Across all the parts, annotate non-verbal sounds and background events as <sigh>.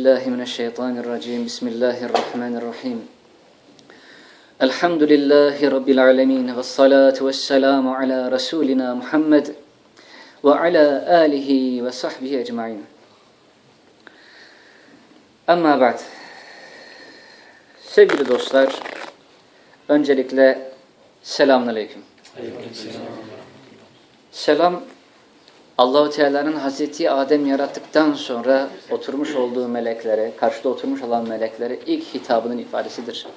بالله من الشيطان الرجيم بسم الله الرحمن الرحيم الحمد لله رب العالمين والصلاة والسلام على رسولنا محمد وعلى آله وصحبه أجمعين Ama ba'd. Sevgili dostlar, öncelikle selamünaleyküm. Selam Allahu Teala'nın Hazreti Adem yarattıktan sonra oturmuş olduğu meleklere, karşıda oturmuş olan meleklere ilk hitabının ifadesidir.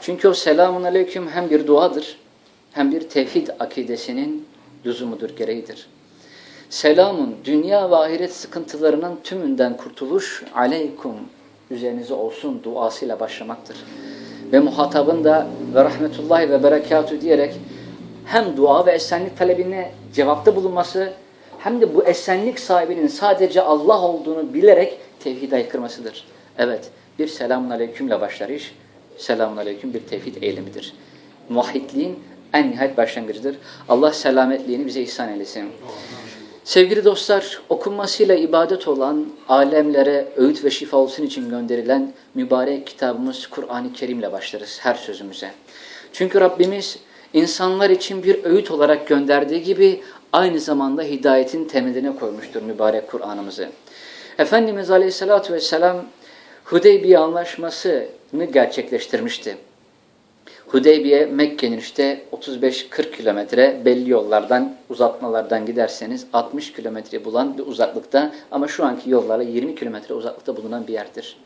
Çünkü o selamun aleyküm hem bir duadır hem bir tevhid akidesinin lüzumudur, gereğidir. Selamun dünya ve ahiret sıkıntılarının tümünden kurtuluş aleykum üzerinize olsun duasıyla başlamaktır. Ve muhatabın da ve rahmetullahi ve berekatü diyerek hem dua ve esenlik talebine cevapta bulunması hem de bu esenlik sahibinin sadece Allah olduğunu bilerek tevhid aykırmasıdır. Evet, bir selamun aleykümle başlar iş. Selamun aleyküm bir tevhid eylemidir. Muahhidliğin en nihayet başlangıcıdır. Allah selametliğini bize ihsan eylesin. Sevgili dostlar, okunmasıyla ibadet olan, alemlere öğüt ve şifa olsun için gönderilen mübarek kitabımız Kur'an-ı Kerim'le başlarız her sözümüze. Çünkü Rabbimiz insanlar için bir öğüt olarak gönderdiği gibi aynı zamanda hidayetin temeline koymuştur mübarek Kur'an'ımızı. Efendimiz Aleyhisselatü Vesselam Hudeybiye anlaşmasını gerçekleştirmişti. Hudeybiye Mekke'nin işte 35-40 kilometre belli yollardan uzatmalardan giderseniz 60 kilometre bulan bir uzaklıkta ama şu anki yollarla 20 kilometre uzaklıkta bulunan bir yerdir.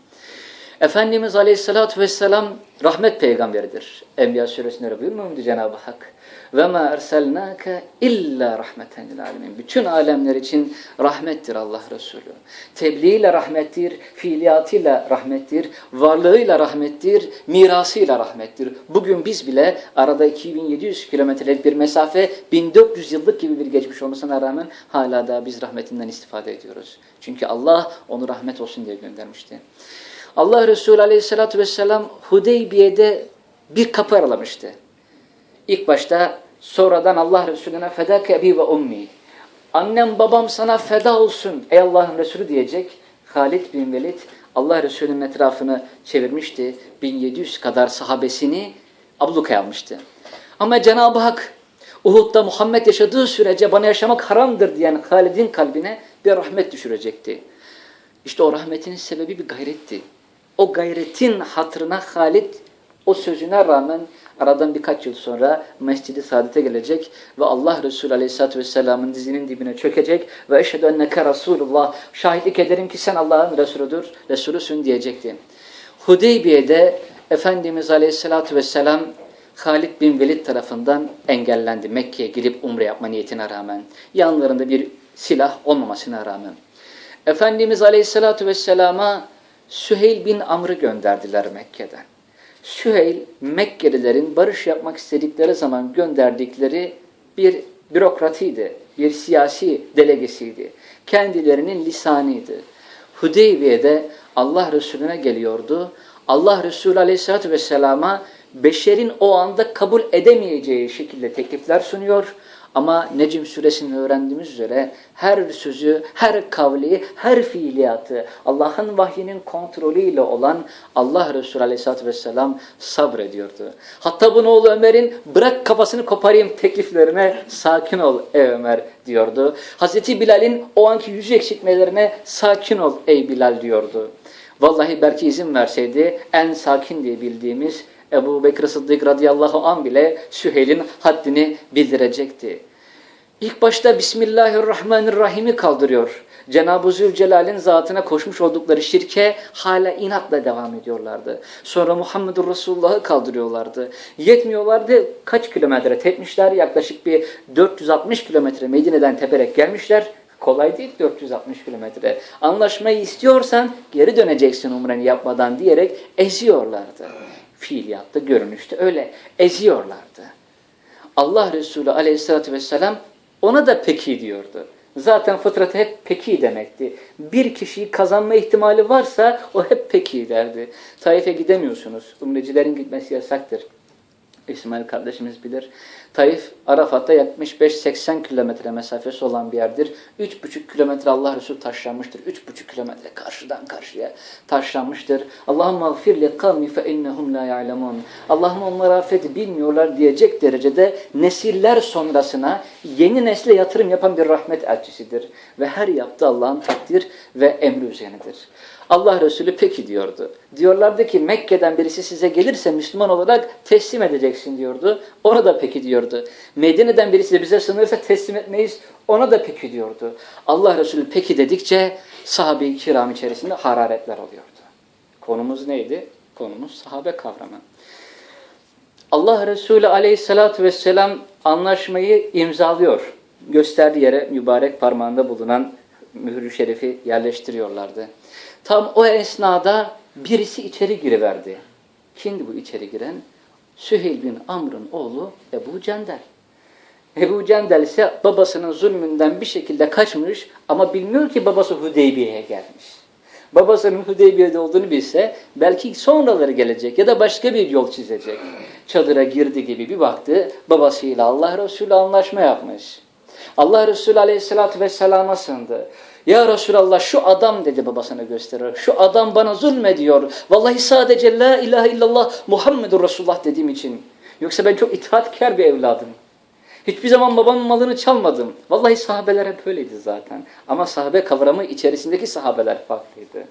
Efendimiz Aleyhisselatü Vesselam rahmet peygamberidir. Enbiya suresinde öyle buyurmuyor muydu Cenab-ı Hak? Ve ma erselnake illa rahmeten lil. Bütün alemler için rahmettir Allah Resulü. Tebliğiyle rahmettir, fiiliyatıyla rahmettir, varlığıyla rahmettir, mirasıyla rahmettir. Bugün biz bile arada 2700 kilometrelik bir mesafe 1400 yıllık gibi bir geçmiş olmasına rağmen hala da biz rahmetinden istifade ediyoruz. Çünkü Allah onu rahmet olsun diye göndermişti. Allah Resulü Aleyhisselatü Vesselam Hudeybiye'de bir kapı aralamıştı. İlk başta sonradan Allah Resulüne fedâke ebi ve ummi. Annem babam sana feda olsun ey Allah'ın Resulü diyecek. Halid bin Velid Allah Resulü'nün etrafını çevirmişti. 1700 kadar sahabesini ablukaya almıştı. Ama Cenab-ı Hak Uhud'da Muhammed yaşadığı sürece bana yaşamak haramdır diyen Halid'in kalbine bir rahmet düşürecekti. İşte o rahmetin sebebi bir gayretti. O gayretin hatırına Halid o sözüne rağmen aradan birkaç yıl sonra Mescid-i Saadet'e gelecek ve Allah Resulü Aleyhisselatü Vesselam'ın dizinin dibine çökecek ve eşhedü enneke Resulullah şahitlik ederim ki sen Allah'ın Resulüdür, Resulüsün diyecekti. Hudeybiye'de Efendimiz Aleyhisselatü Vesselam Halid bin Velid tarafından engellendi. Mekke'ye girip umre yapma niyetine rağmen. Yanlarında bir silah olmamasına rağmen. Efendimiz Aleyhisselatü Vesselam'a Süheyl bin Amr'ı gönderdiler Mekke'den. Süheyl, Mekkelilerin barış yapmak istedikleri zaman gönderdikleri bir bürokratiydi, bir siyasi delegesiydi. Kendilerinin lisanıydı. Hudeybiye'de Allah Resulüne geliyordu. Allah Resulü Aleyhisselatü Vesselam'a beşerin o anda kabul edemeyeceği şekilde teklifler sunuyor. Ama Necim suresinde öğrendiğimiz üzere her sözü, her kavli, her fiiliyatı Allah'ın vahyinin kontrolüyle olan Allah Resulü Aleyhisselatü Vesselam sabrediyordu. Hatta bunu oğlu Ömer'in bırak kafasını koparayım tekliflerine sakin ol ey Ömer diyordu. Hazreti Bilal'in o anki yüz eksiltmelerine sakin ol ey Bilal diyordu. Vallahi belki izin verseydi en sakin diye bildiğimiz Ebu Bekir Sıddık radıyallahu an bile Süheyl'in haddini bildirecekti. İlk başta Bismillahirrahmanirrahim'i kaldırıyor. Cenab-ı Zülcelal'in zatına koşmuş oldukları şirke hala inatla devam ediyorlardı. Sonra Muhammedur Resulullah'ı kaldırıyorlardı. Yetmiyorlardı. Kaç kilometre tepmişler? Yaklaşık bir 460 kilometre Medine'den teperek gelmişler. Kolay değil 460 kilometre. Anlaşmayı istiyorsan geri döneceksin umreni yapmadan diyerek eziyorlardı fiiliyatta, görünüşte öyle eziyorlardı. Allah Resulü aleyhissalatü vesselam ona da peki diyordu. Zaten fıtratı hep peki demekti. Bir kişiyi kazanma ihtimali varsa o hep peki derdi. Taif'e gidemiyorsunuz. Umrecilerin gitmesi yasaktır. İsmail kardeşimiz bilir. Taif, Arafat'ta 75-80 kilometre mesafesi olan bir yerdir. 3,5 kilometre Allah Resulü taşlanmıştır. 3,5 kilometre karşıdan karşıya taşlanmıştır. Allah'ım mağfir li kavmi fe innehum la ya'lemun. Allah'ım onlara affet bilmiyorlar diyecek derecede nesiller sonrasına yeni nesle yatırım yapan bir rahmet elçisidir. Ve her yaptığı Allah'ın takdir ve emri üzerinedir. Allah Resulü peki diyordu. Diyorlardı ki Mekke'den birisi size gelirse Müslüman olarak teslim edeceksin diyordu. Ona da peki diyordu. Medine'den birisi de bize sınırsa teslim etmeyiz. Ona da peki diyordu. Allah Resulü peki dedikçe sahabe-i kiram içerisinde hararetler oluyordu. Konumuz neydi? Konumuz sahabe kavramı. Allah Resulü aleyhissalatü vesselam anlaşmayı imzalıyor. Gösterdiği yere mübarek parmağında bulunan mührü şerifi yerleştiriyorlardı. Tam o esnada birisi içeri giriverdi. Kimdi bu içeri giren? Süheyl bin Amr'ın oğlu Ebu Cendel. Ebu Cendel ise babasının zulmünden bir şekilde kaçmış ama bilmiyor ki babası Hudeybiye'ye gelmiş. Babasının Hudeybiye'de olduğunu bilse belki sonraları gelecek ya da başka bir yol çizecek. Çadıra girdi gibi bir baktı babasıyla Allah Resulü anlaşma yapmış. Allah Resulü Aleyhisselatü Vesselam'a sığındı. Ya Resulallah şu adam dedi babasına gösterir. Şu adam bana zulmediyor. Vallahi sadece la ilahe illallah Muhammedur Resulullah dediğim için. Yoksa ben çok itaatkar bir evladım. Hiçbir zaman babamın malını çalmadım. Vallahi sahabeler hep öyleydi zaten. Ama sahabe kavramı içerisindeki sahabeler farklıydı.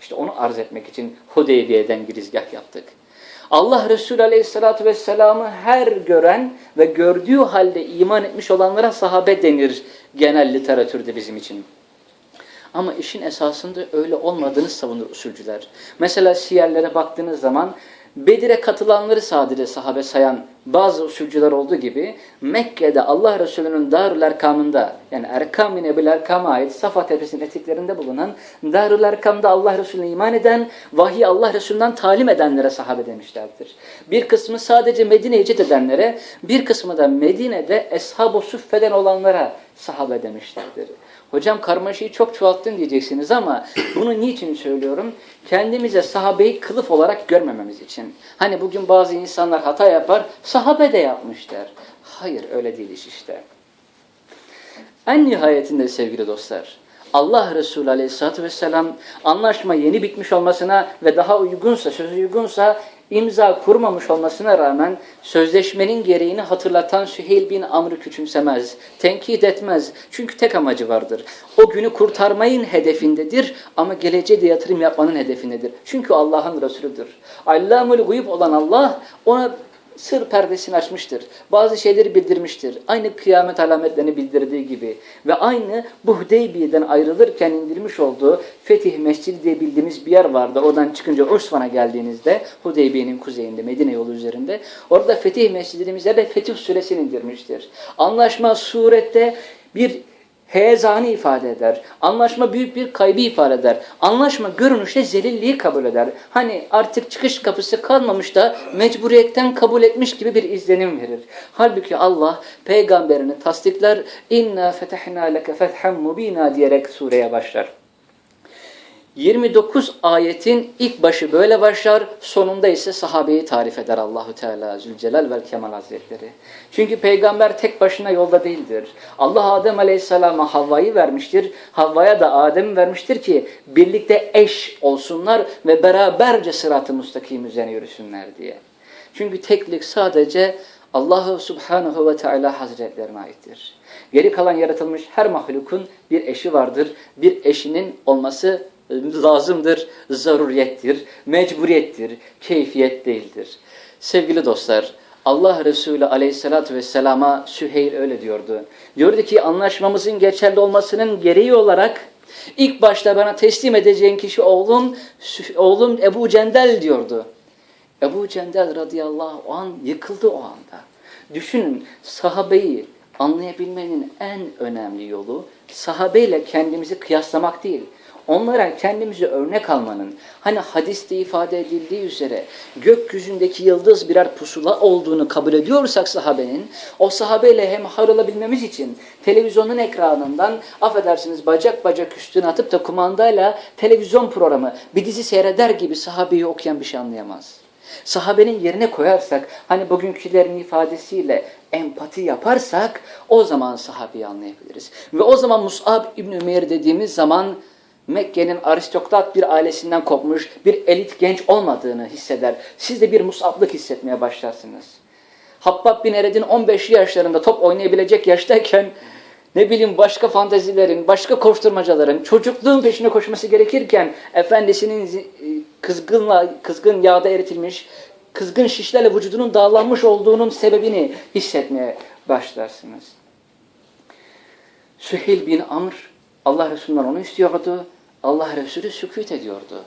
İşte onu arz etmek için Hudeybiye'den girizgah yaptık. Allah Resulü Aleyhisselatü Vesselam'ı her gören ve gördüğü halde iman etmiş olanlara sahabe denir genel literatürde bizim için. Ama işin esasında öyle olmadığını savunur usulcüler. Mesela siyerlere baktığınız zaman Bedir'e katılanları sadece sahabe sayan bazı usulcüler olduğu gibi Mekke'de Allah Resulü'nün Darül Erkam'ında yani Erkam bin Ebu'l Erkam'a ait Safa Tepesi'nin eteklerinde bulunan Darül Erkam'da Allah Resulü'ne iman eden, vahiy Allah Resulü'nden talim edenlere sahabe demişlerdir. Bir kısmı sadece Medine'ye icet edenlere, bir kısmı da Medine'de Eshab-ı Suffe'den olanlara sahabe demişlerdir. Hocam karmaşayı çok çoğalttın diyeceksiniz ama bunu niçin söylüyorum? Kendimize sahabeyi kılıf olarak görmememiz için. Hani bugün bazı insanlar hata yapar, sahabe de yapmış. Hayır öyle değil iş işte. En nihayetinde sevgili dostlar, Allah Resulü Aleyhisselatü Vesselam anlaşma yeni bitmiş olmasına ve daha uygunsa, söz uygunsa imza kurmamış olmasına rağmen sözleşmenin gereğini hatırlatan Süheyl bin Amr'ı küçümsemez, tenkit etmez. Çünkü tek amacı vardır. O günü kurtarmayın hedefindedir ama geleceğe de yatırım yapmanın hedefindedir. Çünkü Allah'ın Resulüdür. Allamul guyub olan Allah ona sır perdesini açmıştır. Bazı şeyleri bildirmiştir. Aynı kıyamet alametlerini bildirdiği gibi. Ve aynı bu ayrılırken indirmiş olduğu Fetih Mescidi diye bildiğimiz bir yer vardı. Oradan çıkınca Usfan'a geldiğinizde Hudeybiye'nin kuzeyinde Medine yolu üzerinde. Orada Fetih Mescidimize de Fetih Suresini indirmiştir. Anlaşma surette bir heyezanı ifade eder. Anlaşma büyük bir kaybı ifade eder. Anlaşma görünüşte zelilliği kabul eder. Hani artık çıkış kapısı kalmamış da mecburiyetten kabul etmiş gibi bir izlenim verir. Halbuki Allah peygamberini tasdikler. İnna fetehna leke fethem mubina diyerek sureye başlar. 29 ayetin ilk başı böyle başlar, sonunda ise sahabeyi tarif eder Allahu Teala Zülcelal ve Kemal Hazretleri. Çünkü peygamber tek başına yolda değildir. Allah Adem Aleyhisselam'a Havva'yı vermiştir. Havva'ya da Adem vermiştir ki birlikte eş olsunlar ve beraberce sırat-ı müstakim üzerine yürüsünler diye. Çünkü teklik sadece Allahu Subhanahu ve Teala Hazretlerine aittir. Geri kalan yaratılmış her mahlukun bir eşi vardır. Bir eşinin olması lazımdır, zaruriyettir, mecburiyettir, keyfiyet değildir. Sevgili dostlar, Allah Resulü aleyhissalatü vesselama Süheyl öyle diyordu. Diyordu ki anlaşmamızın geçerli olmasının gereği olarak ilk başta bana teslim edeceğin kişi oğlum, oğlum Ebu Cendel diyordu. Ebu Cendel radıyallahu an yıkıldı o anda. Düşünün sahabeyi anlayabilmenin en önemli yolu sahabeyle kendimizi kıyaslamak değil onlara kendimizi örnek almanın, hani hadiste ifade edildiği üzere gökyüzündeki yıldız birer pusula olduğunu kabul ediyorsak sahabenin, o sahabeyle hem har olabilmemiz için televizyonun ekranından affedersiniz bacak bacak üstüne atıp da kumandayla televizyon programı, bir dizi seyreder gibi sahabeyi okuyan bir şey anlayamaz. Sahabenin yerine koyarsak, hani bugünkülerin ifadesiyle empati yaparsak o zaman sahabeyi anlayabiliriz. Ve o zaman Mus'ab İbn Ümeyr dediğimiz zaman Mekke'nin aristokrat bir ailesinden kopmuş bir elit genç olmadığını hisseder. Siz de bir Mus'ablık hissetmeye başlarsınız. Habbab bin Ered'in 15 yaşlarında top oynayabilecek yaştayken ne bileyim başka fantezilerin, başka koşturmacaların, çocukluğun peşine koşması gerekirken efendisinin kızgınla, kızgın yağda eritilmiş, kızgın şişlerle vücudunun dağlanmış olduğunun sebebini hissetmeye başlarsınız. Süheyl bin Amr Allah Resulü'nden onu istiyordu. Allah Resulü sükut ediyordu.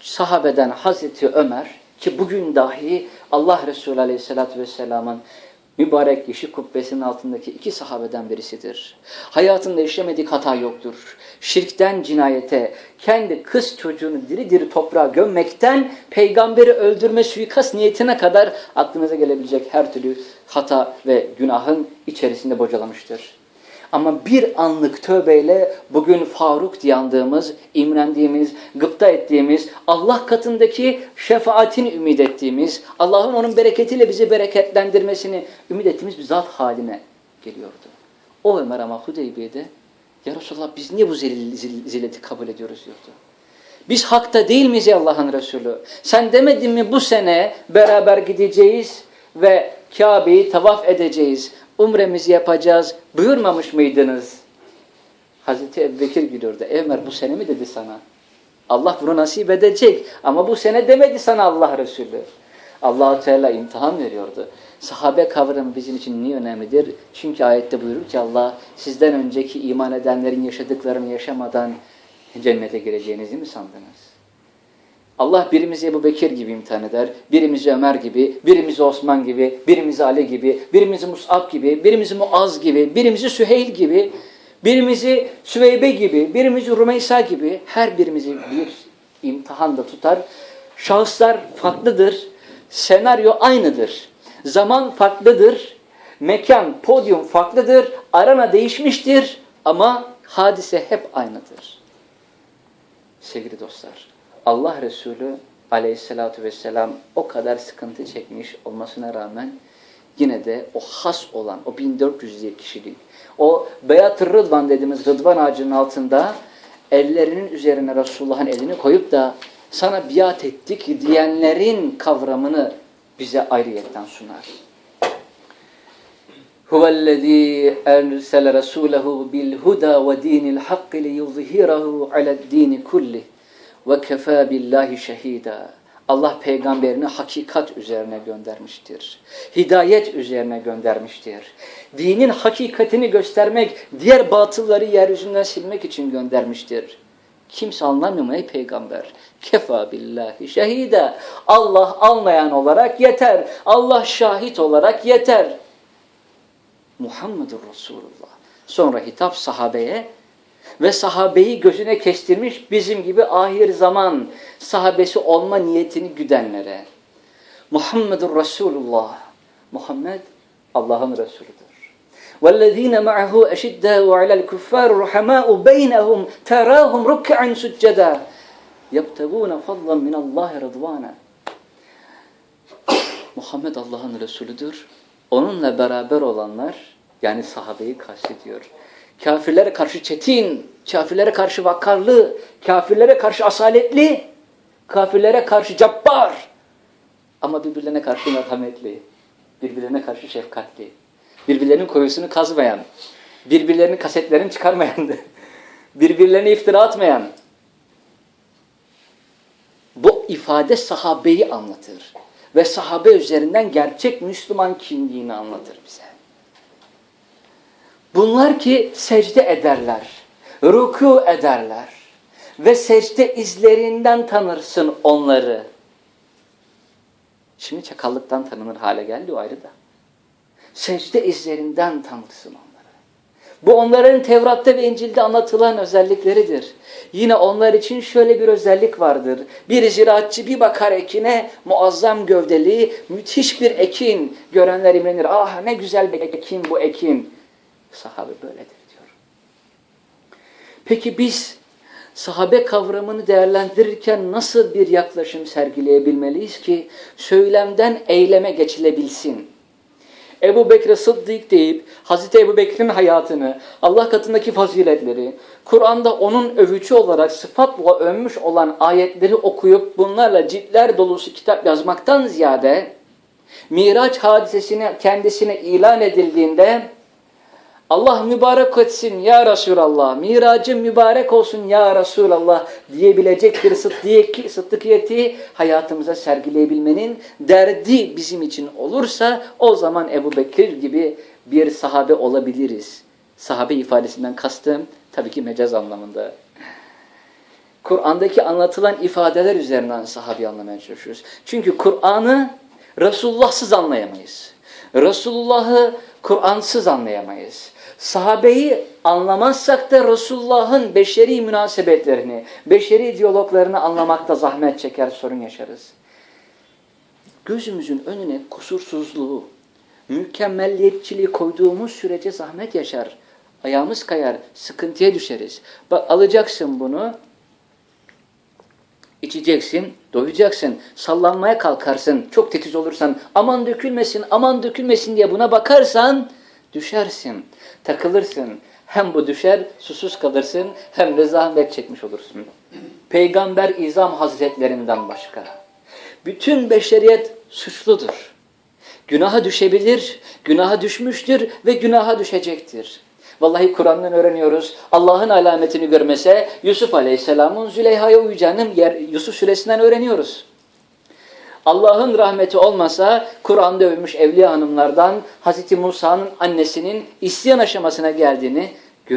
Sahabeden Hazreti Ömer ki bugün dahi Allah Resulü Aleyhisselatü Vesselam'ın mübarek yeşil kubbesinin altındaki iki sahabeden birisidir. Hayatında işlemedik hata yoktur. Şirkten cinayete, kendi kız çocuğunu diri diri toprağa gömmekten peygamberi öldürme suikast niyetine kadar aklınıza gelebilecek her türlü hata ve günahın içerisinde bocalamıştır. Ama bir anlık tövbeyle bugün Faruk diye andığımız, imrendiğimiz, gıpta ettiğimiz, Allah katındaki şefaatini ümit ettiğimiz, Allah'ın onun bereketiyle bizi bereketlendirmesini ümit ettiğimiz bir zat haline geliyordu. O Ömer ama Hudeybiye'de, Ya Resulallah biz niye bu zelil, zil, zilleti kabul ediyoruz diyordu. Biz hakta değil miyiz Allah'ın Resulü? Sen demedin mi bu sene beraber gideceğiz ve Kabe'yi tavaf edeceğiz, umremizi yapacağız buyurmamış mıydınız? Hazreti Ebubekir gülüyordu. "Ey Ömer bu sene mi dedi sana? Allah bunu nasip edecek ama bu sene demedi sana Allah Resulü. allah Teala imtihan veriyordu. Sahabe kavramı bizim için niye önemlidir? Çünkü ayette buyurur ki Allah sizden önceki iman edenlerin yaşadıklarını yaşamadan cennete gireceğinizi mi sandınız? Allah birimizi Ebu Bekir gibi imtihan eder, birimizi Ömer gibi, birimizi Osman gibi, birimizi Ali gibi, birimizi Mus'ab gibi, birimizi Muaz gibi, birimizi Süheyl gibi, birimizi Süveybe gibi, birimizi Rumeysa gibi her birimizi bir imtihanda tutar. Şahıslar farklıdır, senaryo aynıdır, zaman farklıdır, mekan, podyum farklıdır, arana değişmiştir ama hadise hep aynıdır. Sevgili dostlar, Allah Resulü aleyhissalatu vesselam o kadar sıkıntı çekmiş olmasına rağmen yine de o has olan, o 1400 diye kişilik, o beyat rıdvan dediğimiz rıdvan ağacının altında ellerinin üzerine Resulullah'ın elini koyup da sana biat ettik diyenlerin kavramını bize ayrıyetten sunar. Huvellezî ersele rasûlehu bil huda ve dînil hakkı liyuzhirahu aled-dîni kullih ve kefâ billahi şehîdâ. Allah peygamberini hakikat üzerine göndermiştir. Hidayet üzerine göndermiştir. Dinin hakikatini göstermek, diğer batılları yeryüzünden silmek için göndermiştir. Kimse anlamıyor mu ey peygamber? Kefa billahi şehide. Allah almayan olarak yeter. Allah şahit olarak yeter. Muhammedur Resulullah. Sonra hitap sahabeye ve sahabeyi gözüne kestirmiş bizim gibi ahir zaman sahabesi olma niyetini güdenlere. Muhammedur Resulullah. Muhammed Allah'ın Resulüdür. وَالَّذ۪ينَ مَعَهُ اَشِدَّهُ عَلَى الْكُفَّارِ رُحَمَاءُ بَيْنَهُمْ تَرَاهُمْ رُكَّعًا سُجَّدًا يَبْتَغُونَ فَضْلًا مِنَ اللّٰهِ رَضْوَانًا Muhammed Allah'ın Resulüdür. Onunla beraber olanlar yani sahabeyi kastediyor. Kafirlere karşı çetin, kafirlere karşı vakarlı, kafirlere karşı asaletli, kafirlere karşı cabbar. Ama birbirlerine karşı merhametli, birbirlerine karşı şefkatli, birbirlerinin koyusunu kazmayan, birbirlerinin kasetlerini çıkarmayan, <laughs> birbirlerine iftira atmayan. Bu ifade sahabeyi anlatır ve sahabe üzerinden gerçek Müslüman kimliğini anlatır bize. Bunlar ki secde ederler, ruku ederler ve secde izlerinden tanırsın onları. Şimdi çakallıktan tanınır hale geldi o ayrı da. Secde izlerinden tanırsın onları. Bu onların Tevrat'ta ve İncil'de anlatılan özellikleridir. Yine onlar için şöyle bir özellik vardır. Bir ziraatçı bir bakar ekine muazzam gövdeli, müthiş bir ekin. Görenler imrenir. Ah ne güzel bir ekin bu ekin. Sahabe böyledir diyor. Peki biz sahabe kavramını değerlendirirken nasıl bir yaklaşım sergileyebilmeliyiz ki söylemden eyleme geçilebilsin? Ebu Bekir Sıddık deyip Hazreti Ebu Bekir'in hayatını, Allah katındaki faziletleri, Kur'an'da onun övücü olarak sıfatla övmüş olan ayetleri okuyup bunlarla ciltler dolusu kitap yazmaktan ziyade Miraç hadisesini kendisine ilan edildiğinde Allah mübarek etsin ya Resulallah, miracın mübarek olsun ya Resulallah diyebilecek bir sıddık, sıddıkiyeti hayatımıza sergileyebilmenin derdi bizim için olursa o zaman Ebu Bekir gibi bir sahabe olabiliriz. Sahabe ifadesinden kastım tabii ki mecaz anlamında. Kur'an'daki anlatılan ifadeler üzerinden sahabeyi anlamaya çalışıyoruz. Çünkü Kur'an'ı Resulullah'sız anlayamayız. Resulullah'ı Kur'ansız anlayamayız. Sahabeyi anlamazsak da Resulullah'ın beşeri münasebetlerini, beşeri diyaloglarını anlamakta zahmet çeker, sorun yaşarız. Gözümüzün önüne kusursuzluğu, mükemmelliyetçiliği koyduğumuz sürece zahmet yaşar. Ayağımız kayar, sıkıntıya düşeriz. Bak alacaksın bunu, içeceksin, doyacaksın, sallanmaya kalkarsın, çok titiz olursan, aman dökülmesin, aman dökülmesin diye buna bakarsan düşersin, takılırsın. Hem bu düşer, susuz kalırsın, hem de zahmet çekmiş olursun. Peygamber İzam Hazretlerinden başka. Bütün beşeriyet suçludur. Günaha düşebilir, günaha düşmüştür ve günaha düşecektir. Vallahi Kur'an'dan öğreniyoruz. Allah'ın alametini görmese Yusuf Aleyhisselam'ın Züleyha'ya uyacağını Yusuf suresinden öğreniyoruz. Allah'ın rahmeti olmasa Kur'an'da övmüş evliya hanımlardan Hazreti Musa'nın annesinin isyan aşamasına geldiğini